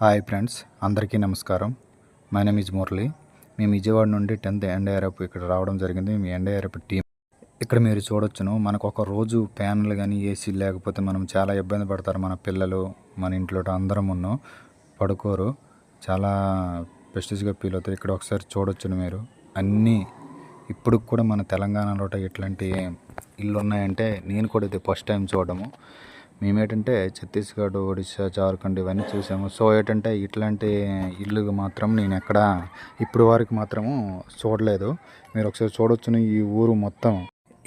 Hi friends అందరికీ నమస్కారం. My name is Murali. మేము విజయవాడ నుండి టెన్త్ ఎన్డీఆర్ఎఫ్ ఇక్కడ రావడం జరిగింది. మీ ఎన్డీఆర్ఎఫ్ టీం. ఇక్కడ మీరు చూడొచ్చును మనకు ఒక రోజు ఫ్యాన్లు కానీ ఏసీ లేకపోతే మనం చాలా ఇబ్బంది పడతారు. మన పిల్లలు మన ఇంట్లో అందరం ఉన్నాం పడుకోరు. చాలా ప్రెస్టీజ్గా ఫీల్ అవుతారు. ఇక్కడ ఒకసారి చూడొచ్చును మీరు. అన్నీ ఇప్పుడు కూడా మన తెలంగాణలో ఇట్లాంటి ఇల్లు ఉన్నాయంటే నేను కూడా ఇది ఫస్ట్ టైం చూడడము. మేమేటంటే ఛత్తీస్గఢ్ ఒడిశా జార్ఖండ్ ఇవన్నీ చూసాము. సో ఏంటంటే ఇట్లాంటి ఇల్లు మాత్రం నేను ఎక్కడ ఇప్పుడు వరకు మాత్రము చూడలేదు. మీరు ఒకసారి చూడొచ్చును ఈ ఊరు మొత్తం.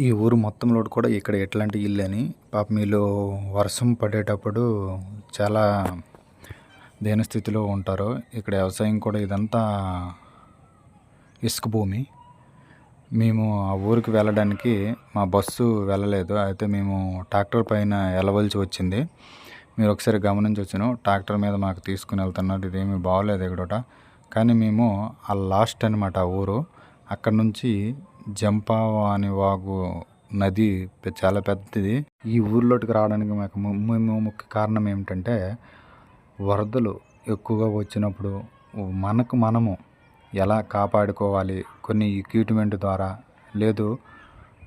ఈ ఊరు మొత్తంలో కూడా ఇక్కడ ఎట్లాంటి ఇల్లు అని పాపం మీరు వర్షం పడేటప్పుడు చాలా దేని స్థితిలో ఉంటారు. ఇక్కడ వ్యవసాయం కూడా ఇదంతా ఇసుక భూమి. మేము ఆ ఊరికి వెళ్ళడానికి మా బస్సు వెళ్ళలేదు. అయితే మేము ట్రాక్టర్ పైన వెళ్ళవలసి వచ్చింది. మీరు ఒకసారి గమనించవచ్చును ట్రాక్టర్ మీద మాకు తీసుకుని వెళ్తున్నారు. ఇదేమీ బాగోలేదు ఎక్కడోట కానీ మేము ఆ లాస్ట్ అనమాట ఆ ఊరు. అక్కడ నుంచి జంపావాని వాగు నది చాలా పెద్దది. ఈ ఊర్లోకి రావడానికి మాకు మేము ముఖ్య కారణం ఏమిటంటే వరదలు ఎక్కువగా వచ్చినప్పుడు మనకు మనము ఎలా కాపాడుకోవాలి కొన్ని ఎక్విప్మెంట్ ద్వారా లేదు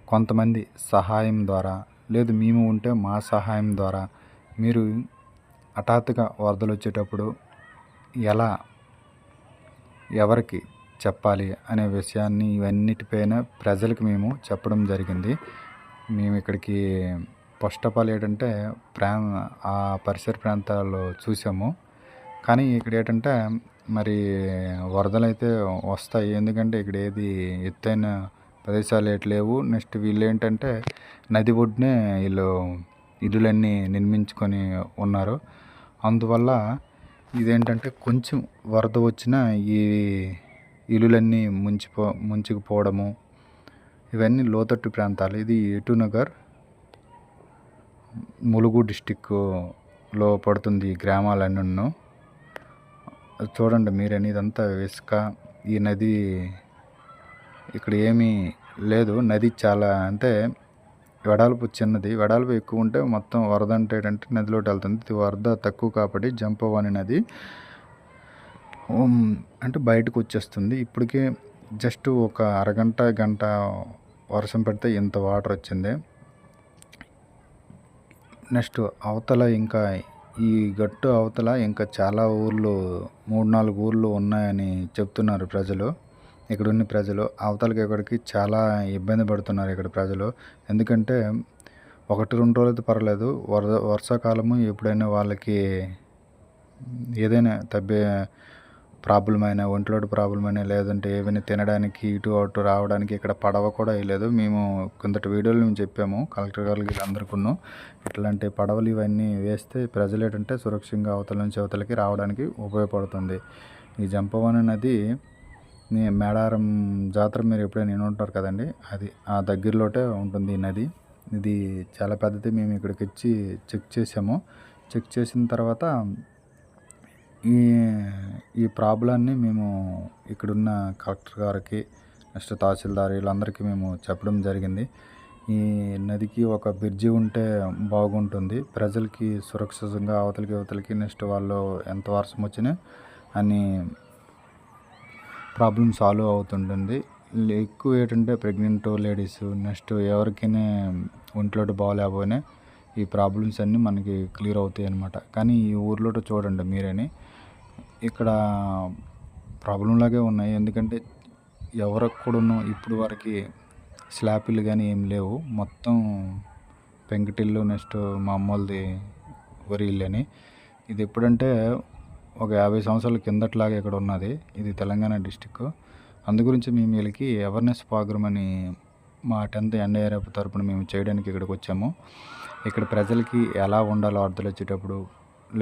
కొంతమంది సహాయం ద్వారా లేదు మేము ఉంటే మా సహాయం ద్వారా మీరు హఠాత్తుగా వరదలు వచ్చేటప్పుడు ఎలా ఎవరికి చెప్పాలి అనే విషయాన్ని ఇవన్నిటిపైన ప్రజలకు మేము చెప్పడం జరిగింది. మేము ఇక్కడికి ఫస్ట్ ఆఫ్ ఆల్ ఏంటంటే ప్రా ఆ పరిసర ప్రాంతాల్లో చూసాము. కానీ ఇక్కడ ఏంటంటే మరి వరదలు అయితే వస్తాయి. ఎందుకంటే ఇక్కడ ఏది ఎత్తైన ప్రదేశాలు ఏట్లేవు నెక్స్ట్ వీళ్ళు ఏంటంటే నది ఒడ్డునే వీళ్ళు ఇల్లులన్నీ నిర్మించుకొని ఉన్నారు. అందువల్ల ఇదేంటంటే కొంచెం వరద వచ్చినా ఈ ఇల్లులన్నీ ముంచిపో ముంచుకుపోవడము ఇవన్నీ లోతట్టు ప్రాంతాలు. ఇది ఎటు నగర్? ములుగు డిస్టిక్లో పడుతుంది ఈ గ్రామాలన్నీ చూడండి మీరని ఇదంతా ఇసుక ఈ నది ఇక్కడ ఏమీ లేదు. నది చాలా అంటే వెడల్పు చిన్నది. వెడల్పు ఎక్కువ ఉంటే మొత్తం వరద అంటే ఏంటంటే నదిలోకి వెళ్తుంది. ఇది వరద తక్కువ కాబట్టి జంపవ్ అనే నది అంటే బయటకు వచ్చేస్తుంది. ఇప్పటికే జస్ట్ ఒక అరగంట గంట వర్షం పడితే ఇంత వాటర్ వచ్చింది. నెక్స్ట్ అవతల ఇంకా ఈ గట్టు అవతల ఇంకా చాలా ఊర్లు మూడు నాలుగు ఊర్లు ఉన్నాయని చెప్తున్నారు ప్రజలు. ఇక్కడున్న ప్రజలు. అవతలకి ఇక్కడికి చాలా ఇబ్బంది పడుతున్నారు ఇక్కడ ప్రజలు. ఎందుకంటే ఒకటి రెండు రోజులైతే పర్వాలేదు. వరద వర్షాకాలము ఎప్పుడైనా వాళ్ళకి ఏదైనా తబ్బే ప్రాబ్లం అయినా ఒంట్లోటి ప్రాబ్లం అయినా లేదంటే ఏమైనా తినడానికి ఇటు అటు రావడానికి ఇక్కడ పడవ కూడా వేయలేదు. మేము కొంతటి వీడియోలు మేము చెప్పాము కలెక్టర్ గారు వీళ్ళందరికీ ఇట్లాంటి పడవలు ఇవన్నీ వేస్తే ప్రజలు ఏంటంటే సురక్షితంగా అవతల నుంచి అవతలకి రావడానికి ఉపయోగపడుతుంది. ఈ జంపవన నది మేడారం జాతర మీరు ఎప్పుడైనా నేను ఉంటారు కదండి? అది ఆ దగ్గరలోటే ఉంటుంది ఈ నది. ఇది చాలా పెద్దది మేము ఇక్కడికి వచ్చి చెక్ చేసాము. చెక్ చేసిన తర్వాత ఈ ఈ ప్రాబ్లాన్ని మేము ఇక్కడున్న కలెక్టర్ గారికి నెక్స్ట్ తహసీల్దార్ వీళ్ళందరికీ మేము చెప్పడం జరిగింది. ఈ నదికి ఒక బ్రిడ్జి ఉంటే బాగుంటుంది. ప్రజలకి సురక్షితంగా అవతలికి అవతలికి నెక్స్ట్ వాళ్ళు ఎంత వర్షం వచ్చినా అని ప్రాబ్లం సాల్వ్ అవుతుంటుంది. ఎక్కువ ఏంటంటే ప్రెగ్నెంట్ లేడీస్ నెక్స్ట్ ఎవరికైనా ఒంట్లో బాగోలేకపోయినా ఈ ప్రాబ్లమ్స్ అన్నీ మనకి క్లియర్ అవుతాయి అన్నమాట కానీ ఈ ఊర్లో చూడండి మీరని ఇక్కడ ప్రాబ్లం లాగే ఉన్నాయి. ఎందుకంటే ఎవరికి కూడాను ఇప్పుడు వరకు స్లాపిల్లు కానీ ఏం లేవు. మొత్తం పెంకుటిల్లు నెక్స్ట్ మా అమ్మోళ్ళది వరి ఇల్లు అని ఇది ఎప్పుడంటే ఒక యాభై సంవత్సరాల కిందట్లాగా ఇక్కడ ఉన్నది. ఇది తెలంగాణ డిస్టిక్ అందు గురించి మేము వీళ్ళకి అవేర్నెస్ ప్రోగ్రామ్ అని మా టెన్త్ ఎన్ఐఆర్ఎఫ్ తరపున మేము చేయడానికి ఇక్కడికి వచ్చాము. ఇక్కడ ప్రజలకి ఎలా ఉండాలో అర్థలు వచ్చేటప్పుడు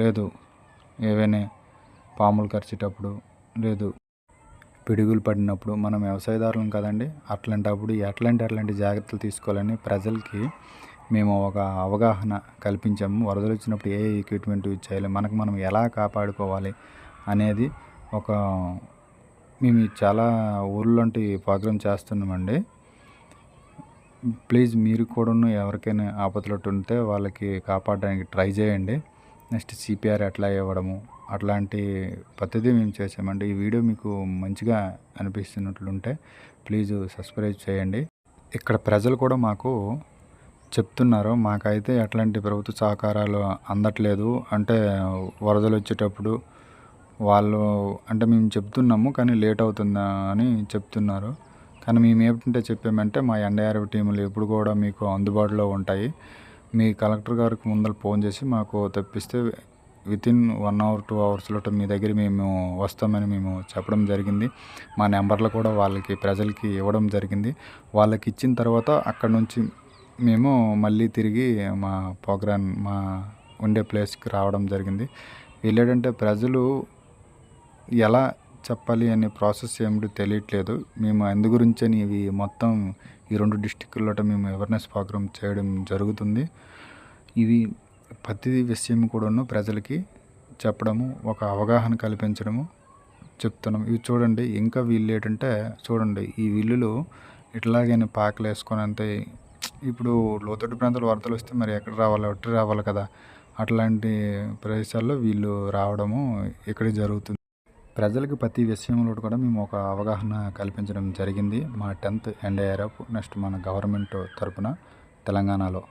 లేదు. ఏవైనా పాములు కరిచేటప్పుడు లేదు పిడుగులు పడినప్పుడు మనం వ్యవసాయదారులం కదండి. అట్లాంటప్పుడు ఎట్లాంటి అట్లాంటి జాగ్రత్తలు తీసుకోవాలని ప్రజలకి మేము ఒక అవగాహన కల్పించాము. వరదలు వచ్చినప్పుడు ఏ ఎక్విప్మెంట్ యూజ్ చేయాలి మనకు మనం ఎలా కాపాడుకోవాలి అనేది ఒక మేము చాలా ఊర్లోంటి ప్రోగ్రామ్ చేస్తున్నామండి. ప్లీజ్ మీరు కూడాను ఎవరికైనా ఆపదలట్టు ఉంటే వాళ్ళకి కాపాడడానికి ట్రై చేయండి. నెక్స్ట్ సిపిఆర్ ఎట్లా ఇవ్వడము అట్లాంటి పద్ధతి మేము చేసామండి. ఈ వీడియో మీకు మంచిగా అనిపిస్తున్నట్లుంటే ప్లీజ్ సబ్స్క్రైబ్ చేయండి. ఇక్కడ ప్రజలు కూడా మాకు చెప్తున్నారు. మాకైతే ఎట్లాంటి ప్రభుత్వ సహకారాలు అందట్లేదు. అంటే వరదలు వచ్చేటప్పుడు వాళ్ళు అంటే మేము చెప్తున్నాము కానీ లేట్ అవుతుందా అని చెప్తున్నారు. కానీ మేము ఏమిటంటే చెప్పామంటే మా ఎన్డీఆర్ఎఫ్ టీములు ఎప్పుడు కూడా మీకు అందుబాటులో ఉంటాయి. మీ కలెక్టర్ గారికి ముందర ఫోన్ చేసి మాకు తెప్పిస్తే వితిన్ వన్ అవర్ టూ అవర్స్లో మీ దగ్గర మేము వస్తామని మేము చెప్పడం జరిగింది. మా నెంబర్లు కూడా వాళ్ళకి ప్రజలకి ఇవ్వడం జరిగింది. వాళ్ళకి ఇచ్చిన తర్వాత అక్కడ నుంచి మేము మళ్ళీ తిరిగి మా ప్రోగ్రామ్ మా ఉండే ప్లేస్కి రావడం జరిగింది. వీళ్ళేంటంటే ప్రజలు ఎలా చెప్పాలి అనే ప్రాసెస్ ఏమిటో తెలియట్లేదు. మేము అందు గురించని ఇవి మొత్తం ఈ రెండు డిస్టిక్లలో మేము అవేర్నెస్ ప్రోగ్రామ్ చేయడం జరుగుతుంది. ఇవి ప్రతి విషయం కూడాను ప్రజలకి చెప్పడము ఒక అవగాహన కల్పించడము చెప్తున్నాం. ఇవి చూడండి ఇంకా వీళ్ళు ఏంటంటే చూడండి ఈ విల్లులు ఇట్లాగైనా పాకలు వేసుకొని అంతే ఇప్పుడు లోతట్టు ప్రాంతాలు వరదలు వస్తే మరి ఎక్కడ రావాలి ఒట్టి రావాలి కదా. అట్లాంటి ప్రదేశాల్లో వీళ్ళు రావడము ఇక్కడ జరుగుతుంది. ప్రజలకు ప్రతి విషయంలో కూడా మేము ఒక అవగాహన కల్పించడం జరిగింది. మా టెన్త్ ఎన్డీఆర్ఎఫ్ నెక్స్ట్ మన గవర్నమెంట్ తరపున తెలంగాణలో.